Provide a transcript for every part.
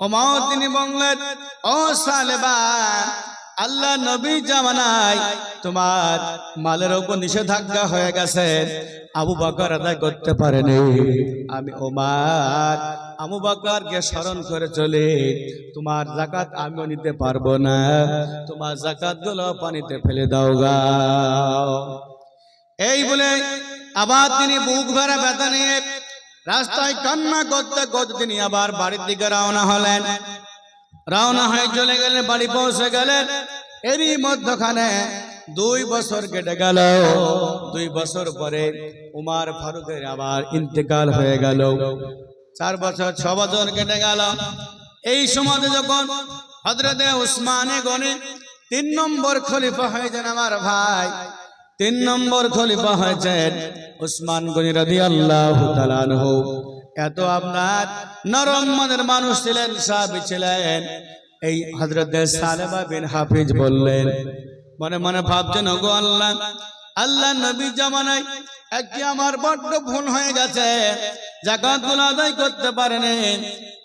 ওমাও তিনি বললেন, ও সালেবা, আল্লাহ নবী জামানায় তোমার মালের উপর নিষেধাজ্ঞা হয়ে গেছে। আবু বকর আদায় করতে পারেনি। আমি ওমার, আবু বকরকে স্মরণ করে চলে। তোমার জাকাত আমিও নিতে পারব না। তোমার জাকাতগুলো পানিতে ফেলে দাও গা। এই বলে আবার তিনি বুক ভরা ব্যথা নিয়ে রাস্তায় কান্না করতে করতে তিনি আবার বাড়ির দিকে রওনা হলেন। রওনা হয়ে চলে গেলেন, বাড়ি পৌঁছে গেলেন। এরই মধ্যখানে দুই বছর কেটে গেল। দুই বছর পরে উমার ফারুকের আবার ইন্তেকাল হয়ে গেল। চার বছর, ছ বছর কেটে গেল। এই সময় যখন হজরতে উসমানে গনে তিন নম্বর খলিফা হয়েছেন আমার ভাই তিন নম্বর খলিফা হয়েছেন উসমান গনি রাদি আল্লাহ এত আপনার নরম মনের মানুষ ছিলেন, সাহাবি ছিলেন। এই হজরত সালেবা বিন হাফিজ বললেন, মনে মনে ভাবছেন, ওগো আল্লাহ আল্লাহ নবী জামানায় একটি আমার বড্ড ভুল হয়ে গেছে। জাকাতগুলো আদায় করতে পারেনি,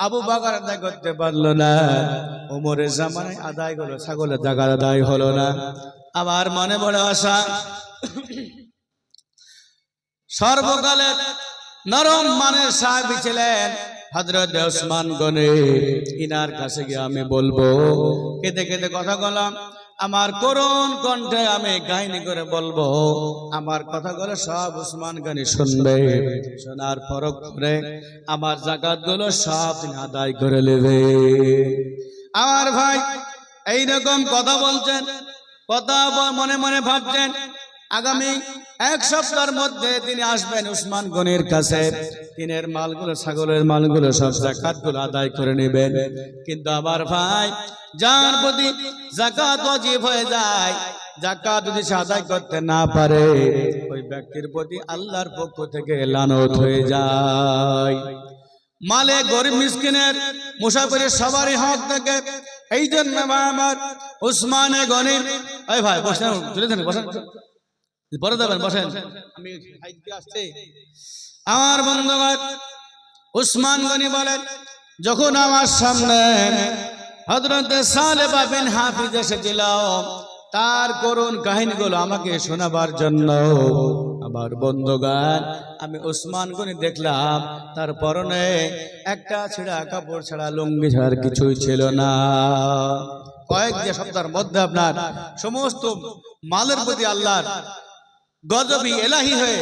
আবু বাকার আদায় করতে পারল না। ওমরের জামানায় আদায় হলো ছাগলের জাকাত আদায় হলো না। আবার মনে বড় আশা। সর্বকালের নরম মানের সাহাবি ছিলেন হজরত ওসমান গনে। ইনার কাছে গিয়ে আমি বলব, কেঁদে কেঁদে কথা বললাম, আমার করুণ কণ্ঠে আমি কাহিনী করে বলব, আমার কথাগুলো সব উসমান গানি শুনবে, শোনার পরক করে আমার জাকাতগুলো সব আদায় করে নেবে। আমার ভাই এইরকম কথা বলছেন কথা মনে মনে ভাবছেন, আগামী এক সপ্তাহের মধ্যে তিনি আসবেন উসমান গনির কাছে। তিনের মালগুলো, ছাগলের মালগুলো, সব জাকাতগুলো আদায় করে নেবেন। কিন্তু আমার ভাই, যার প্রতি জাকাত অজীব হয়ে যায়, জাকাত যদি সে আদায় করতে না পারে, ওই ব্যক্তির প্রতি আল্লাহর পক্ষ থেকে লানত হয়ে যায়। মালে গরিব মিসকিনের, মুসাফিরের সবারই হক থাকে। এই জন্য আমার উসমানে গনির এই ভাই, বসেন, চলে যান, বসেন পরে দেবেন বসেন। আমি আমার বন্ধুগণ, উসমান গনি বলেন, যখন আমার সামনে হজরতে সালেবা বিন হাফিজ এসেছিল, তার করুণ কাহিনীগুলো আমাকে শোনাবার জন্য। আমার বন্ধুগান আমি ওসমান গনি দেখলাম, তার পরনে একটা ছেঁড়া কাপড় ছাড়া লুঙ্গি ছাড়ার কিছুই ছিল না। কয়েক যে সপ্তাহের মধ্যে আপনার সমস্ত মালের প্রতি আল্লাহর গজবি এলাহি হয়ে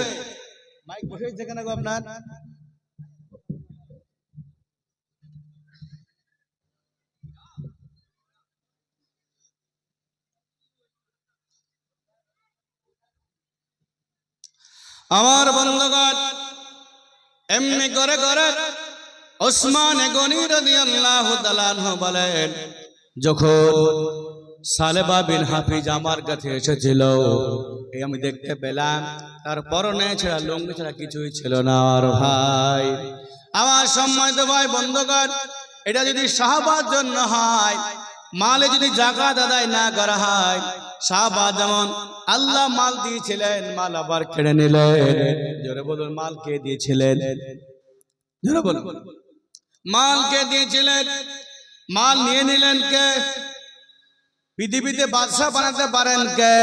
মাইক বসেছে কেন আপনার? আমার বন্ধুগণ এমনি করে করে ওসমান বলেন, যখন সালেবা বিন হাফিজ আমার কাছে এসেছিল এই আমি দেখতে পেলাম, তার পরনে ছাড়া লুঙ্গি ছাড়া কিছুই ছিল না আর ভাই। আমার সম্মানিত ভাই বন্ধুগণ, এটা যদি সাহাবার জন্য হয়, মালে যদি জাকাত আদায় না করা হয়, শাহবাজ যেমন আল্লাহ মাল দিয়েছিলেন, মাল আবার কেড়ে নিলেন। জোরে বলুন, মাল কে দিয়েছিলেন? জোরে বলুন। মাল কে দিয়েছিলেন? মাল নিয়ে নিলেন কে? পৃথিবীতে বাদশাহ বানাতে পারেন কে?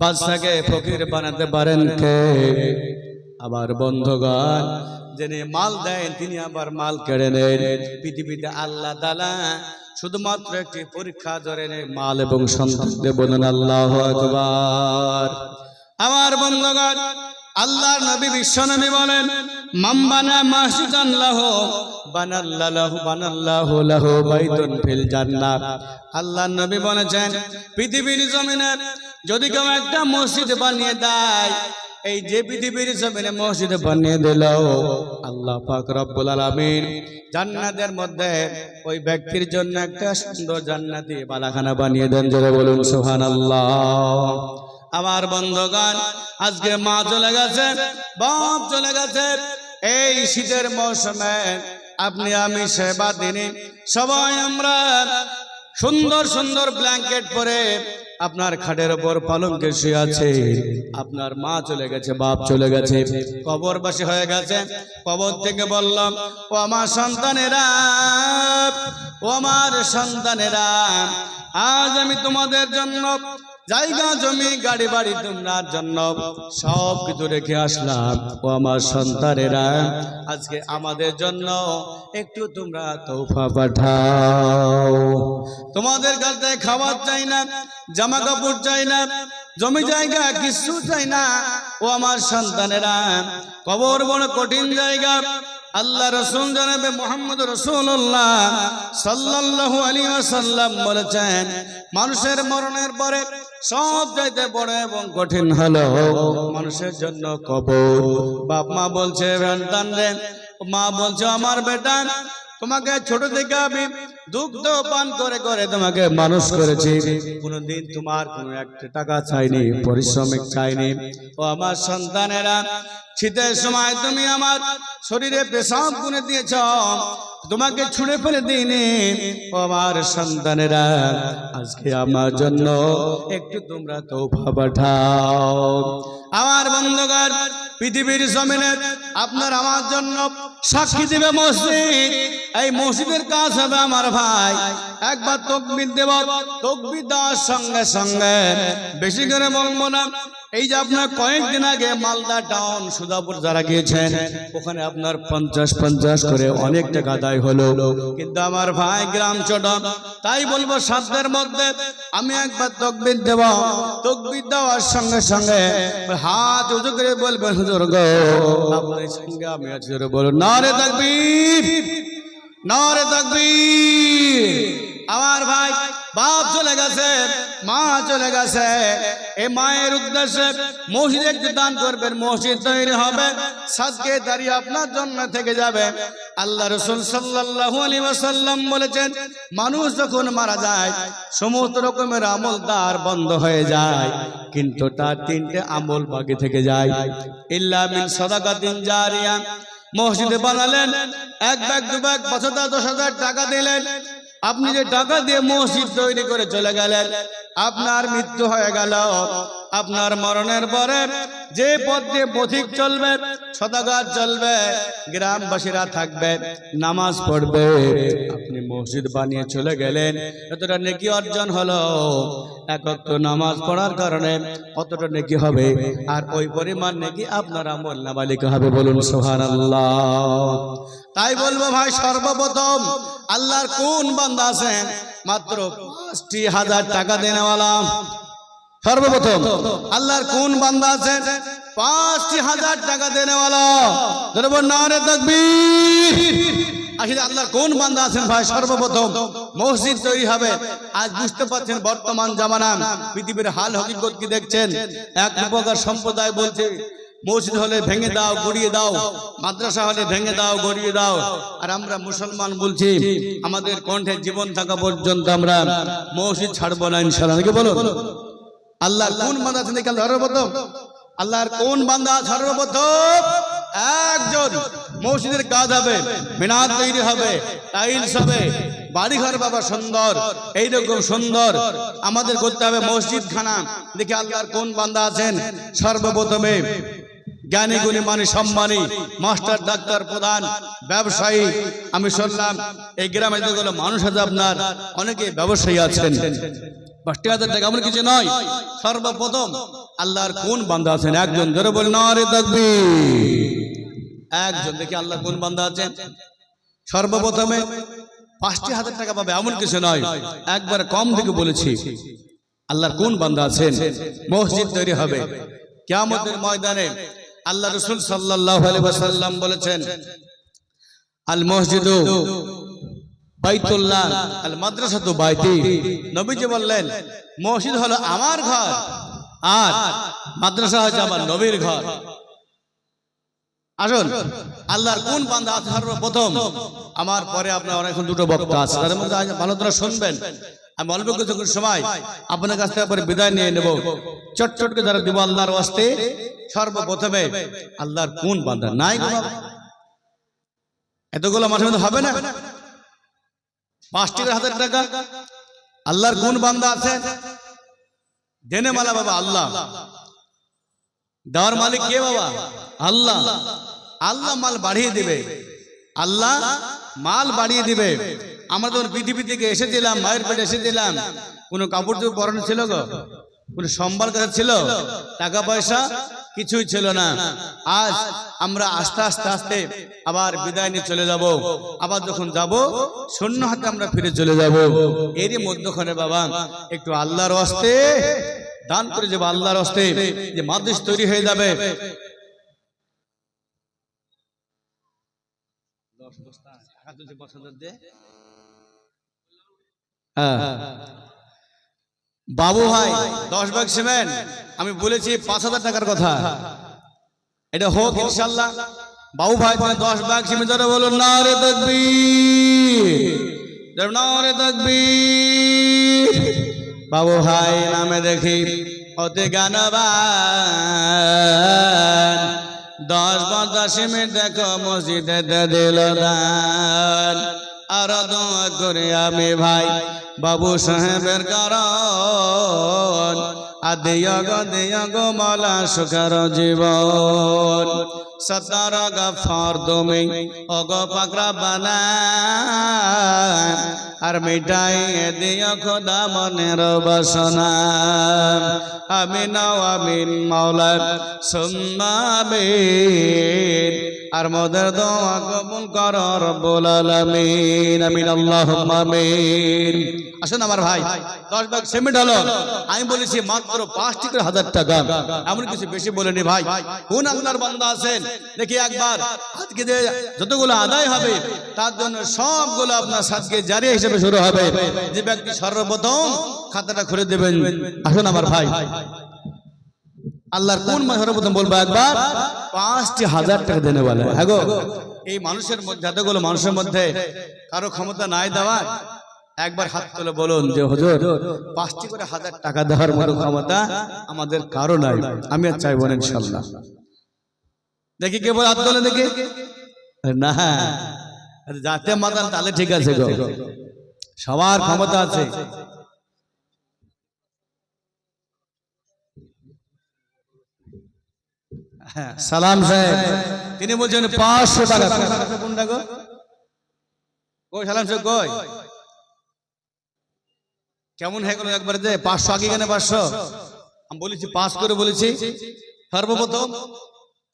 বাদশাকে ফকির বানাতে পারেন কে? আবার বন্ধগণ, যিনি মাল দেন, তিনি আবার মাল কেড়ে নেন। পৃথিবীতে আল্লাহ তালা শুধুমাত্র একটি পরীক্ষা ধরে নেয় মাল এবং সন্তানকে বলুন আল্লাহ আকবার। আমার বন্ধগণ আল্লাহর নবী বিশ্বনবী বলেন মাম্বানা মাসজিদান লাহু বানাল্লাহু বানাল্লাহু লাহু বাইতুন ফিল জান্নাত। আল্লাহর নবী বলেছেন পৃথিবীর জমিনে যদি কেউ একটা মসজিদ বানিয়ে দেয় এই যে পৃথিবীর জমিনে মসজিদ বানিয়ে দিল, আল্লাহ পাক রব্বুল আলামিন জান্নাতের মধ্যে ওই ব্যক্তির জন্য একটা সুন্দর জান্নাতি বালাখানা বানিয়ে দেন যারা বলুন, সুবহানাল্লাহ। আমার বন্ধগান আজকে মা চলে গেছে, বাপ চলে গেছে। এই শীতের মৌসুমে আপনি আমি সেবা দিনে সবাই আমরা সুন্দর সুন্দর ব্ল্যাঙ্কেট পরে আপনার খাটের ওপর পালঙ্কে শুয়ে আছে। আপনার মা চলে গেছে, বাপ চলে গেছে। কবর কবরবাসী হয়ে গেছে। কবর থেকে বললাম, ও আমার সন্তানেরা, ও আমার সন্তানেরা, আজ আমি তোমাদের জন্য জায়গা, জমি, গাড়ি, বাড়ি তোমরার জন্য সব কিছু রেখে আসলাম। ও আমার সন্তানেরা, আজকে আমাদের জন্য একটু তোমরা তোফা পাঠাও। তোমাদের কাছে খাবার চাই না জামা কাপড় চাই না, জমি জায়গা কিছু চাই না। ও আমার সন্তানেরা, কবর বড় কঠিন জায়গা। আল্লাহ রসুল জানাবে মোহাম্মদ রসুল্লাহ সাল্লাল্লাহু আলী আসাল্লাম বলেছেন, মানুষের মরণের পরে সব যাইতে বড় এবং কঠিন হলো মানুষের জন্য কবর। বাপ মা বলছে রে, মা বলছে, আমার বেটা, তোমাকে ছোট থেকে আমি দুগ্ধ পান করে করে তোমাকে মানুষ করেছি। কোনোদিন তোমার কোনো একটা টাকা চাইনি, পরিশ্রমিক চাইনি। ও আমার সন্তানেরা, শীতের সময় তুমি আমার শরীরে পেশাব গুনে দিয়েছ। তোমাকে ছুঁড়ে ফেলে দিইনি ও আমার সন্তানেরা, আজকে আমার জন্য একটু তোমরা তৌফা পাঠাও। আমার বন্ধুগণ, পৃথিবীর জমিনে আপনার আমার জন্য সাক্ষী দেবে মসজিদ। এই মসজিদের কাজ হবে আমার ভাই, একবার তকবির দেব তকবির দেওয়ার সঙ্গে সঙ্গে, বেশি করে বলব না এই যে আপনার কয়েকদিন আগে মালদা টাউন সুদাপুর যারা গিয়েছেন, ওখানে আপনার পঞ্চাশ পঞ্চাশ করে অনেক টাকা আদায় হলো। কিন্তু আমার ভাই গ্রাম ছোট তাই বলব সাধ্যের মধ্যে আমি একবার তকবির দেব। তকবির দেওয়ার সঙ্গে সঙ্গে হাত উঁচু করে বলবেন হুজুর গো, আপনার সঙ্গে আমি আছি বলুন না রে তকবীর, নারে তাকবীর। আমার ভাই বাপ চলে গেছে, মা চলে গেছে। এ মায়ের উদ্দেশ্যে মসজিদ একটু দান করবেন, মসজিদ তৈরি হবে, সাজকে দাঁড়িয়ে আপনার জন্য থেকে যাবে। আল্লাহ রসুল আলাইহি ওয়াসাল্লাম বলেছেন, মানুষ যখন মারা যায়, সমস্ত রকমের আমল তার বন্ধ হয়ে যায়, কিন্তু তার তিনটে আমল বাকি থেকে যায়। ইল্লা মিন সাদাকাতিন জারিয়া। মসজিদে বানালেন, এক ব্যাগ, দু ব্যাগ, পাঁচ হাজার, দশ হাজার টাকা দিলেন আপনি যে টাকা দিয়ে মসজিদ তৈরি করে চলে গেলেন, আপনার মৃত্যু হয়ে গেল। আপনার মরণের পরে যে পথ দিয়ে পথিক চলবে, সদাগার চলবে, গ্রামবাসীরা থাকবে, নামাজ পড়বে। আপনি মসজিদ বানিয়ে চলে গেলেন, এতটা নেকি অর্জন হলো। একক তো নামাজ পড়ার কারণে অতটা নেকি হবে, আর ওই পরিমাণ নেকি আপনার আমল নাবালিকা হবে বলুন সোহান তাই বলব ভাই, সর্বপ্রথম আল্লাহর কোন বান্দা আছেন? মাত্র পাঁচটি হাজার টাকা দেনেওয়ালা সর্বপ্রথম আল্লাহর কোন বান্দা আছেন? পাঁচটি হাজার টাকা দেনেওয়ালা ধরবো আল্লাহর কোন বান্দা আছেন ভাই? সর্বপ্রথম মসজিদ তৈরি হবে। আজ বুঝতে পারছেন বর্তমান জামানা পৃথিবীর হাল হকিকত কি দেখছেন? এক প্রকার সম্প্রদায় বলছে মসজিদ হলে ভেঙে দাও গড়িয়ে দাও। মাদ্রাসা হলে ভেঙে দাও গড়িয়ে দাও। আর আমরা মুসলমান বলছি আমাদের কণ্ঠে জীবন থাকা পর্যন্ত আমরা মসজিদ ছাড়বো না ইনশাআল্লাহ। বলো আল্লাহর কোন বান্দা আছেন সর্বপ্রথম আল্লাহর কোন বান্দা সর্বপ্রথম একজন মসজিদের কাজ হবে মিনার তৈরি হবে টাইলস হবে বাড়িঘর বাবা সুন্দর এইরকম সুন্দর। আমাদের করতে হবে মসজিদ খানা দেখি আল্লাহর কোন বান্দা আছেন? সর্বপ্রথমে জ্ঞানী গুণী মানে সম্মানী মাস্টার ডাক্তার প্রধান ব্যবসায়ী। আমি শুনলাম এই গ্রামে যেগুলো মানুষ আছে আপনার অনেকে ব্যবসায়ী আছেন। পাঁচটি হাজার টাকা এমন কিছু নয় সর্বপ্রথম আল্লাহর কোন বান্দা আছেন? একজন ধরে বল না রে থাকবি একজন দেখি আল্লাহ কোন আছেন? সর্বপ্রথমে পাঁচটি হাজার টাকা পাবে এমন কিছু নয়। একবার কম থেকে বলেছি আল্লাহর কোন বান্দা আছেন? মসজিদ তৈরি হবে। কিয়ামতের ময়দানে আল্লাহ রসুল সাল্লাহ আলাইহি বলেছেন আল মসজিদ বাইতুল্লাহ আল মাদ্রাসা তো বাইতি। নবীজি বললেন মসজিদ হলো আমার ঘর আর মাদ্রাসা হচ্ছে আমার নবীর ঘর। আসুন আল্লাহর কোন বান্দা সর্বপ্রথম আমার পরে আপনার অনেক দুটো বক্তা আছে। তাদের মধ্যে ভালো করে শুনবেন। আমি অল্প কিছু সময় আপনার কাছ থেকে বিদায় নিয়ে নেব। চট চট করে যারা দিব আল্লাহর ওয়াস্তে, সর্বপ্রথমে আল্লাহর কোন বান্দা? নাই গো? এতগুলো মাঠের মধ্যে হবে না? পাঁচটি হাজার টাকা। আল্লাহর কোন বান্দা আছে? দেনে মালা বাবা, আল্লাহ। দেওয়ার মালিক কে বাবা? আল্লাহ। আল্লাহ মাল বাড়িয়ে দিবে। আল্লাহ মাল বাড়িয়ে দিবে। আমরা যখন পৃথিবী থেকে এসেছিলাম, মায়ের পেটে এসেছিলাম, কোনো কাপড় চোপড় পরানো ছিল গো? কোনো সম্বল কাছে ছিল, টাকা পয়সা কিছুই ছিল না। আজ আমরা আস্তে আস্তে আস্তে আবার বিদায় নিয়ে চলে যাব। আবার যখন যাব, শূন্য হাতে আমরা ফিরে চলে যাব। এরই মধ্যখানে বাবা, একটু আল্লাহর হস্তে দান করে যাব, আল্লাহর হস্তে, যে মাদ্রাস তৈরি হয়ে যাবে। হ্যাঁ। বাবু ভাই, দশ ভাগ সিমেন্ট। আমি বলেছি পাঁচ হাজার টাকার কথা। এটা হোক ইনশাল্লাহ। বাবু ভাই, তুমি দশ ভাগ সিমেন্ট ধরে বলুন না রে রে তকবীর। বাবু ভাই, নামে দেখি অতি গানবান দশ পঞ্চাশ সিমেন্ট দেখো, মসজিদে দিল দান। আর দোয়া করে আমি ভাই। বাবু সাহেবের কারণ, আদিয় গো দিয় গো মালা সুখার জীবন। সতার গফর তুমি অগ পাকড়া বানা আর মিটাই দিয় খোদা মনের বাসনা। আমিন আমিন মাওলা সুন্নামিন আর মদের দোয়া কবুল কর রব্বুল আলামিন। আমিন, আল্লাহুম্মা আমিন। আসুন আমার ভাই, দশ ভাগ সিমেন্ট হলো। আমি বলেছি মাত্র পাঁচটি করে হাজার টাকা এমন কিছু বেশি বলেনি ভাই। কোন আল্লাহর বান্দা আছেন। দেখি একবার। আজকে যে যতগুলো আদায় হবে, তার জন্য সবগুলো আপনার সাজকে জারি হিসেবে শুরু হবে। যে ব্যক্তি সর্বপ্রথম খাতাটা খুলে দেবেন। আসুন আমার ভাই। আল্লাহর কোন সর্বপ্রথম বলব একবার? পাঁচটি হাজার টাকা দেনে বলে। হ্যাঁ গো, এই মানুষের মধ্যে এতগুলো মানুষের মধ্যে কারও ক্ষমতা নাই দেওয়ার, একবার হাত তুলে বলুন যে, হুজুর, পাঁচটি করে হাজার টাকা দেওয়ার মতো ক্ষমতা আমাদের কারও নাই। আমি আর চাইব না ইনশাল্লাহ দেখি কে বলে হাত তোলে দেখি। না। যাতে মাতাল তাহলে ঠিক আছে গো। সবার ক্ষমতা আছে। সালাম সাহেব তিনি বলছেন পাঁচশো টাকা কোনটা গো? কই সালাম সাহেব কই? কেমন হয়ে গেল একবার যে পাঁচশো আগে কেন পাঁচশো? আমি বলেছি পাঁচ করে বলেছি। সর্বপ্রথম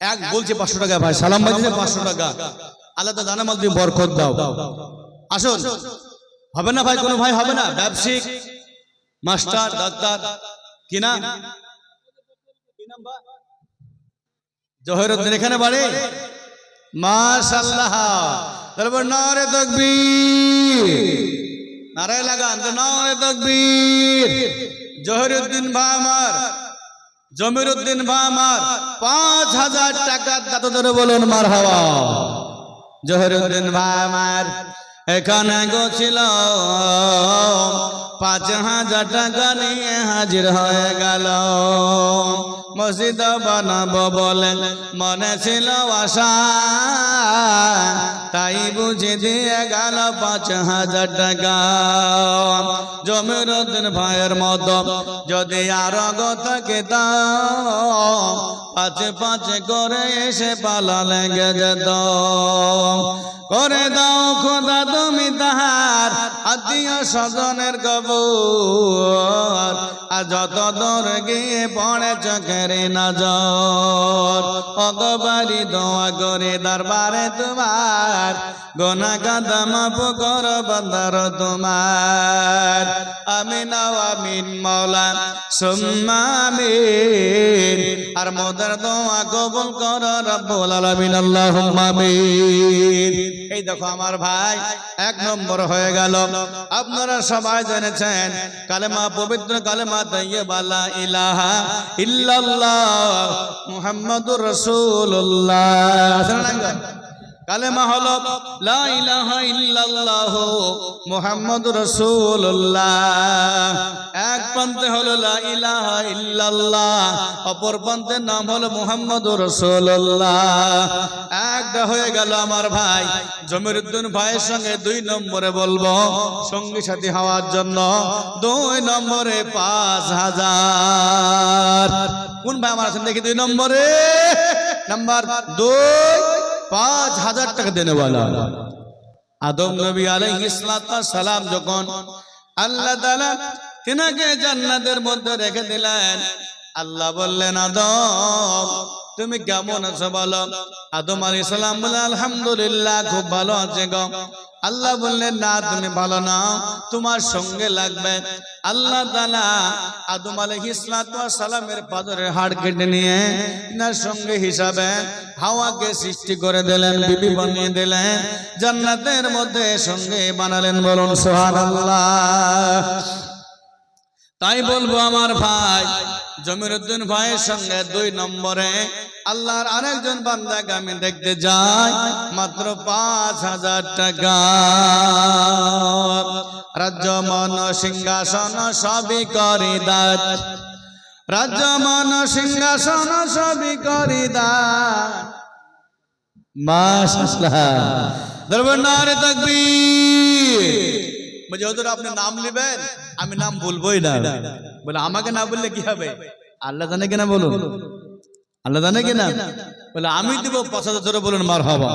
এক বলছি পাঁচশো টাকা ভাই, সালাম ভাই পাঁচশো টাকা। তো জানা মাল তুমি বরকত দাও। আসুন। হবে না ভাই, কোনো ভাই হবে না। ব্যবসায়িক, মাস্টার, ডাক্তার কিনা জহিরুদ্দিন, এখানে বাড়ি? মাশাল্লাহ তারপর নারে তকবীর। নারায় লাগান, নারে তকবীর। জহিরুদ্দিন ভাই আমার। জমিরুদ্দিন ভাই আমার, পাঁচ হাজার টাকা দাতা ধরে বলুন মার হাওয়া। জহিরুদ্দিন ভাই আমার, এখানে গছিল পাঁচ হাজার টাকা নিয়ে হাজির হয়ে গেল। মসজিদ বানাবো বলে মনে ছিল আশা। তাই বুঝে দিয়ে গেল পাঁচ হাজার টাকা। জমিরুদ্দিন ভাইয়ের মত যদি আর গতকে পাঁচে পাঁচে করে এসে পালা লেগে যেত। করে দাও খোদা তুমি তাহার আত্মীয় স্বজনের কবর আর যত দূর গিয়ে পড়ে চোখের নজর অগবারি দোয়া করে দরবারে তোমার। গোনা কাদা মাফ কর বন্দর তোমার। আমিন আমিন মৌলা সুম্মা আমিন। আর মোদের দোয়া কবুল কর রব্বুল আলামিন, আল্লাহুম্মা আমিন। এই দেখো আমার ভাই, এক নম্বর হয়ে গেল। আপনারা সবাই জেনেছেন, কালেমা পবিত্র কালেমা তাইয়্যিবা লা ইলাহা ইল্লাল্লাহ মুহাম্মাদুর রাসূলুল্লাহ। কালেমা হলো, লা ইলাহা ইল্লাল্লাহ মুহাম্মাদুর রাসূলুল্লাহ। এক প্রান্তে হলো, লা ইল্লাল্লাহ। অপর প্রান্তের নাম হলো, মুহাম্মাদুর রাসূলুল্লাহ। একটা হয়ে গেল আমার ভাই। জমিরুদ্দিন ভাইয়ের সঙ্গে দুই নম্বরে বলব, সঙ্গী সাথী হওয়ার জন্য দুই নম্বরে পাঁচ হাজার। কোন ভাই আমার আছেন দেখি দুই নম্বরে? নাম্বার দুই। পাঁচ হাজার টাকা দেনে বলা আদম নবী সালাম যখন আল্লাহ তিনাকে জান্নাতের মধ্যে রেখে দিলেন, আল্লাহ বললেন, আদম, তুমি কেমন আছো বলো? আদম আলী সালাম বলে আলহামদুলিল্লাহ, খুব ভালো আছে গো। আল্লাহ বললেন, না, তুমি ভালো না। তোমার সঙ্গে লাগবে। আল্লাহ তাআলা আদম আলাইহিস সালামের পাদরের হাড় কেটে নিয়ে তার সঙ্গে হিসাবে হাওয়াকে সৃষ্টি করে দিলেন, বিবি বানিয়ে দিলেন, জান্নাতের মধ্যে সঙ্গে বানালেন বলুন, সুবহানাল্লাহ। তাই বলব আমার ভাই, জমিরুদ্দিন ভাইয়ের সঙ্গে দুই নম্বরে আল্লাহর আরেকজন বান্দাকে আমি দেখতে যাই মাত্র পাঁচ হাজার টাকা। রাজ্য মন সিংহাসন সবই করি দাত রাজ্য মন সিংহাসন সবই করি দাত আপনি নাম নেবেন? আমি নাম বলবোই না। বলে, আমাকে না বললে কি হবে? আল্লাহ জানে কিনা বলুন। আল্লাহ জানে কিনা? বলে আমি দিব পাঁচ হাজার ধরে বলুন মার হবা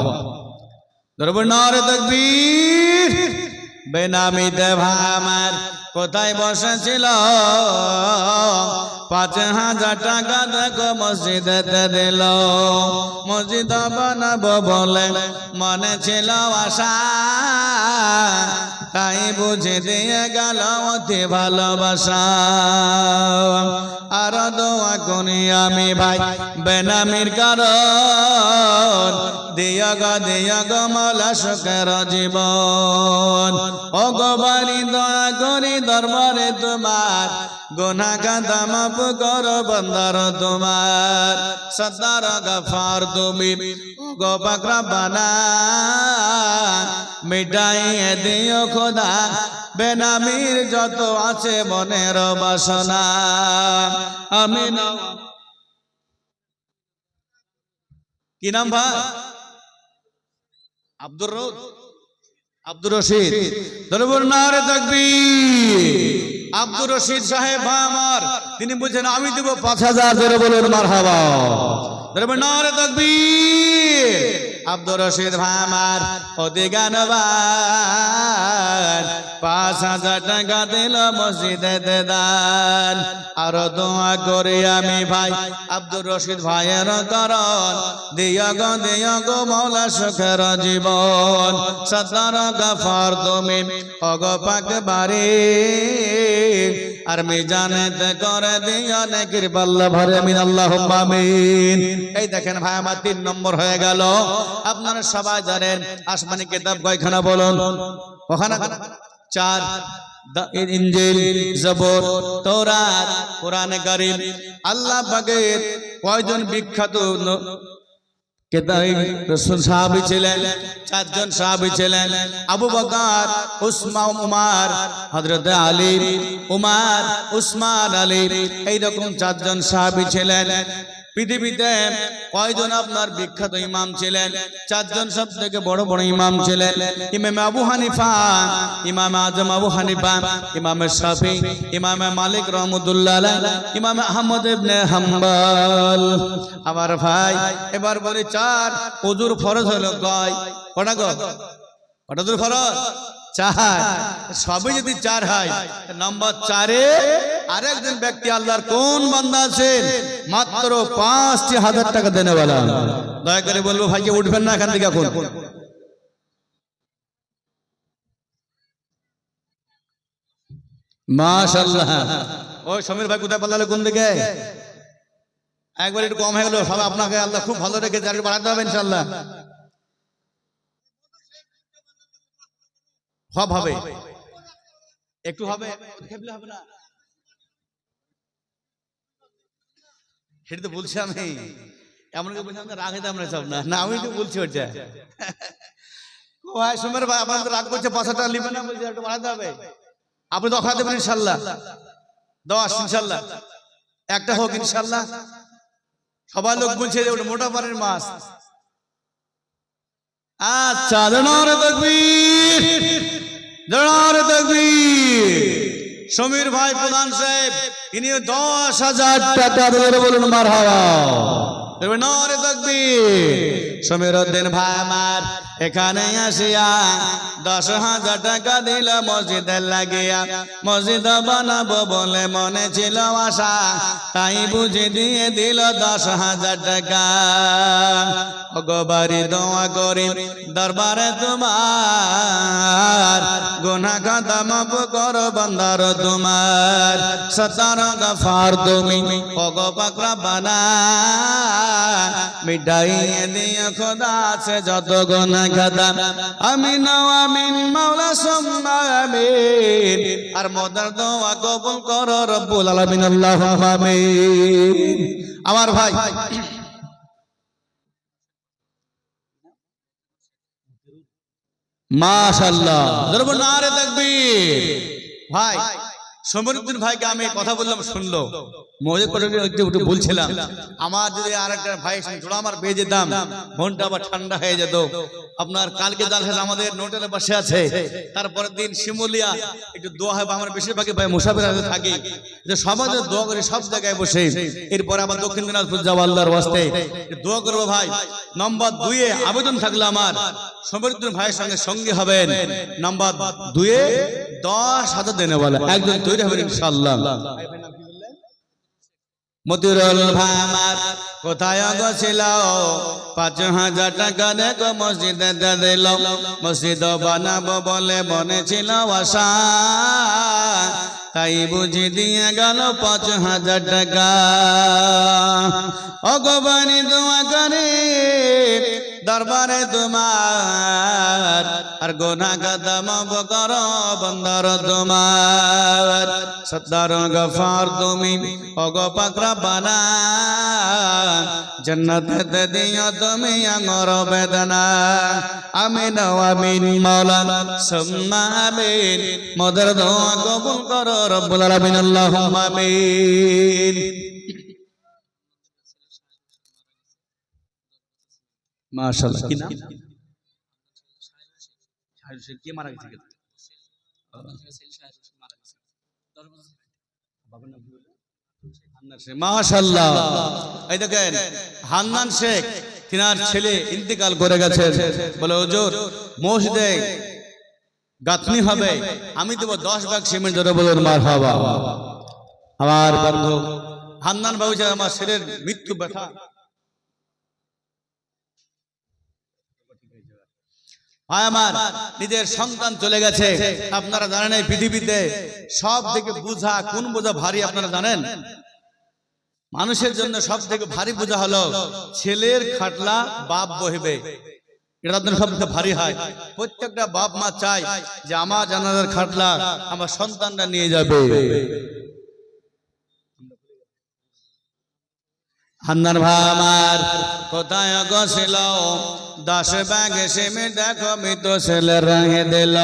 ধরো তাকবীর। বেনামি দেভা আমার। কোথায় বসেছিল? পাঁচ হাজার টাকা দেখো মসজিদেতে দিল। মসজিদ বানাবো বলে মনে ছিল আশা। তাই বুঝে দিয়ে গেল অতি ভালোবাসা। আর দোয়া করি আমি ভাই, বেনামির কারণ। দিয়া গা দিয়া গো, মালা সুখের জীবন। ও গো বাড়ি দয়া করি দরবারে তোমার গোনা কাদা মাপ কর, বন্দার তোমার। সদার গফার তুমি ও গো বানা মিটাই দিও খোদা, বেনামির যত আছে মনের বাসনা। আমি কি নাম ভাই? আব্দুর রৌদ আব্দুর রশিদ। নারে তাকবীর। আব্দুর রশিদ সাহেব আমার, তিনি বলছেন, আমি দেবো পাঁচ হাজার ধরে বলুন মার দরবার নারে তাকবীর। আব্দুর রশিদ ভাই আমার অতি গানবান পাঁচ হাজার টাকা দিল মসজিদে দান আরও দোয়া করি আমি ভাই, আব্দুর রশিদ ভাইয়ের করণ। দিয় গো দিয় গো মৌলা সুখের জীবন। সদর গফর তুমি অগ পাক বাড়ি। আর মিজানেতে করে দিয় নেকির পাল্লা ভরে মিন আল্লাহ এই দেখেন ভাই, আমার তিন নম্বর হয়ে গেল। আপনারা সবাই জানেন, আসমানি কিতাব কয়খানা বলুন? ওখানে চার। জবর আল্লাহ কয়জন বিখ্যাত চারজন আবু বকর, উসমান, উমার, হযরত আলী, উমার, উসমান আলী এই রকম চারজন সাহাবী ছিলেন। পৃথিবীতে কয়জন আপনার বিখ্যাত ইমাম ছিলেন? চারজন সব থেকে বড় বড় ইমাম ছিলেন। ইমাম আবু হানিফা ইমাম আজম আবু হানিফা ইমাম শাফি ইমাম মালিক রহমতুল্লাহ আলাইহ, ইমাম আহমদ ইবনে হাম্বল। আমার ভাই এবার বলি চার ওজুর ফরজ হলো কয়? কটা গো? কটা দূর ফরজ? চার। সবই যদি চার হয় নম্বর চারে আরেকজন ব্যক্তি আল্লাহর কোন বান্দা আছেন? মাত্র পাঁচটি হাজার টাকা দেনে বলা দয়া করে বলব ভাইকে উঠবেন না এখান থেকে এখন। মাশাল্লাহ সমীর ভাই কোথায় পাল্লালে কোন দিকে? একবার একটু কম হয়ে গেল সব আপনাকে আল্লাহ খুব ভালো আর বাড়াতে হবে ইনশাল্লাহ সব হবে। একটু হবে। খেপলে হবে না। সেটা তো বলছি আমি। এমন কি বলছি আমাদের রাগ হইতে আমরা সব না। না আমি তো বলছি ওটা। ও ভাই সুমের ভাই আপনার রাগ করছে পাঁচ হাজার লিবেন না বলছে একটু বাড়াতে হবে। আপনি অখা দেবেন ইনশাল্লাহ। দশ ইনশাল্লাহ। একটা হোক ইনশাল্লাহ। সবাই লোক বলছে যে ওটা মোটা পারের মাছ। আচ্ছা জনারে তকবীর। সমীর ভাই প্রধান সাহেব, ইনি দশ হাজার টাকা ধরে বলুন মার হাওয়া। তকবীর। সমীর উদ্দিন ভাই আমার এখানে আসিয়া দশ হাজার টাকা দিল মসজিদের লাগিয়া। মসজিদ বানাবো বলে মনে ছিল আশা, তাই বুঝে দিয়ে দিল দশ হাজার টাকা। অগবারি দোয়া করি, দরবারে তোমার গুনা খাতা মাপ করো বন্দার তোমার। সতার গফার তুমি অগ পাকরা বানা মিঠাই দিয়ে খোদা আছে যত গুনা খাতা আমি নাও আমিন মাওলা সুম্মা আমিন আর মদার দোয়া কবুল করো, রব্বুল আলামিন, আল্লাহুম্মা আমিন। আমার ভাই। মাশাল্লাহ জরব নারে তাকবীর। ভাই। সমরুদ্দিন ভাইকে আমি কথা বললাম শুনলো। মজা করে একটু বলছিলাম। আমার যদি আর একটা ভাই জোড়া আমার পেয়ে যেতাম মনটা আবার ঠান্ডা হয়ে যেত। আপনার কালকে জাল আমাদের নোটেলে বসে আছে। তারপরের দিন শিমুলিয়া একটু দোয়া হবে আমার বেশিরভাগই ভাই মুসাফির হাতে থাকি। যে সমাজে দোয়া করে সব জায়গায় বসে এরপরে আবার দক্ষিণ দিনাজপুর যাব আল্লাহর একটু দোয়া করব ভাই। নম্বর দুইয়ে আবেদন থাকল আমার। সমরুদ্দিন ভাইয়ের সঙ্গে সঙ্গী হবেন। নম্বর দুইয়ে দশ হাজার দেনে বলে একজন তৈরি হবেন ইনশাল্লাহ মতিরুল ভামার কোথায় গছিল পাঁচ হাজার টাকা দেখো, মসজিদে দিল। মসজিদ বানাবো বলে মনে আশা। তাই বুঝি দিয়ে গেল পাঁচ হাজার টাকা। অগবানি দোয়া করে, দরবারে তোমার, আর গোনা কদম কর বন্দর তোমার। সত্তর গফার তুমি অগ পাকরা বানা জন্নত দিও তুমি আমর বেদনা। আমিন আমিন মাওলানা, সুম্মা মদর দোয়া কবুল কর রব্বুল আলামিন আল্লাহুম্মা আমিন। মাশাআল্লাহ কি নাম? কে মারা গেছে? মাশাল্লাহ এই দেখেন হান্নান শেখ তিনার ছেলে ইন্তেকাল করে গেছেন। বলে হুজুর মসজিদে গাঁথনি হবে। আমি দেবো দশ ভাগ সিমেন্ট ধরে বলুন মার হবা আমার বন্ধু হান্নান বাবু যে আমার ছেলের মৃত্যু ব্যথা। আমার নিজের সন্তান চলে গেছে। আপনারা জানেন এই পৃথিবীতে সব থেকে বোঝা কোন বোঝা ভারী আপনারা জানেন? মানুষের জন্য সব থেকে ভারী বোঝা হলো ছেলের খাটলা বাপ বহিবে। এটা আপনার সব থেকে ভারী হয় প্রত্যেকটা বাপ মা চায় যে আমার জানাজার খাটলা আমার সন্তানরা নিয়ে যাবে। হান্নার ভাই আমার কোথায় গছিল দশ ব্যাগে সেমে দেখো আমি তো ছেলের রঙে দিল।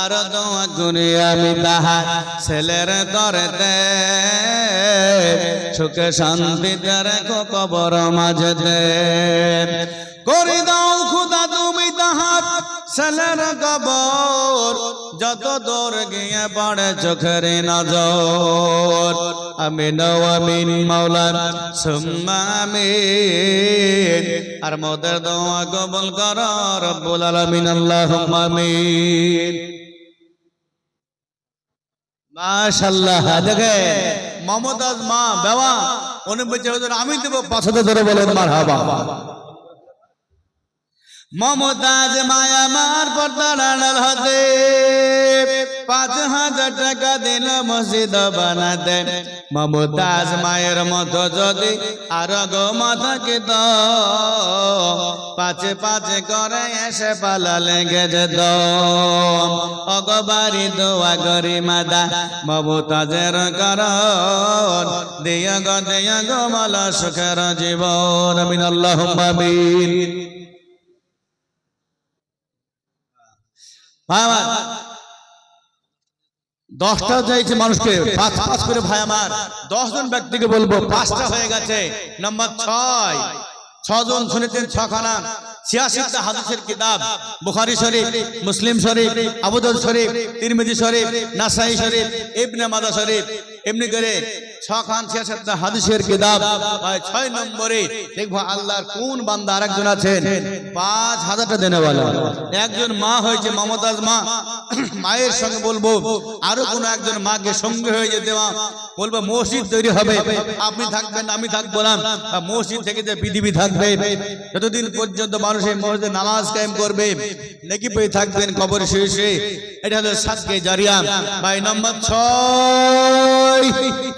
আর দোয়া করি আমি তাহা ছেলের তরেতে সুখে শান্তিতে রেখো কবর মাঝেতে। করি দাও খুদা তুমি তাহার ছেলের কবর। যত দূর গিয়ে পড়ে চোখের নজর। আমিন আমিন মাওলান, সুম্মা আমিন। আর মোদের দোয়া কবুল কর রব্বুল আলামিন, আল্লাহুম্মা আমিন। মাশাআল্লাহ, দেখেন, মমতাজ মা, বাবা উনি বলছে আমি দেব পাঁচ হাজার ধরে বলেন, মারহাবা। মমতাজ মায়ামার পর্দার আড়াল হতে। পাঁচ হাজার টাকা দিল মসজিদ বানাতে। মমতাজ মায়ের মতো যদি আর গো মাথাকে তো পাঁচে পাঁচে করে এসে পালালে গেছে তো অগবারি দোয়া গরি মাদা মমতাজের কারণ। দিয়া গো দিয়া গো, মালা সুখের জীবন। আল্লাহ ভাই দশটা চাইছে মানুষকে, পাঁচ পাঁচ করে ভাই আমার। দশজন ব্যক্তিকে বলব, পাঁচটা হয়ে গেছে। নম্বর ছয়, ছজন শুনেছেন ছখানা। ছিয়াশিটা হাদিসের কিতাব, বুখারি শরীফ, মুসলিম শরীফ আবুদল শরীফ, তিরমিজি শরীফ, নাসাই শরীফ, ইবনে মাদা শরীফ এমনি করে হাদিসের কিতাব ছয় নম্বরে। দেখব আল্লাহর কোন বান্দা আরেকজন আছেন? পাঁচ হাজারটা দেনে বলে একজন মা হয়েছে, মমতাজ মা। মায়ের সঙ্গে বলব, আরও কোন একজন মাকে সঙ্গে হয়ে যেতে মা। বলব, মসজিদ তৈরি হবে। আপনি থাকবেন, আমি থাকব না। মসজিদ থেকে যে পৃথিবী থাকবে, যতদিন পর্যন্ত মানুষ এই মসজিদে নামাজ কায়েম করবে, নাকি পেয়ে থাকবেন কবর শেষে এটা হলো সাতকে জারিয়া। ভাই, নম্বর ছয়। নাই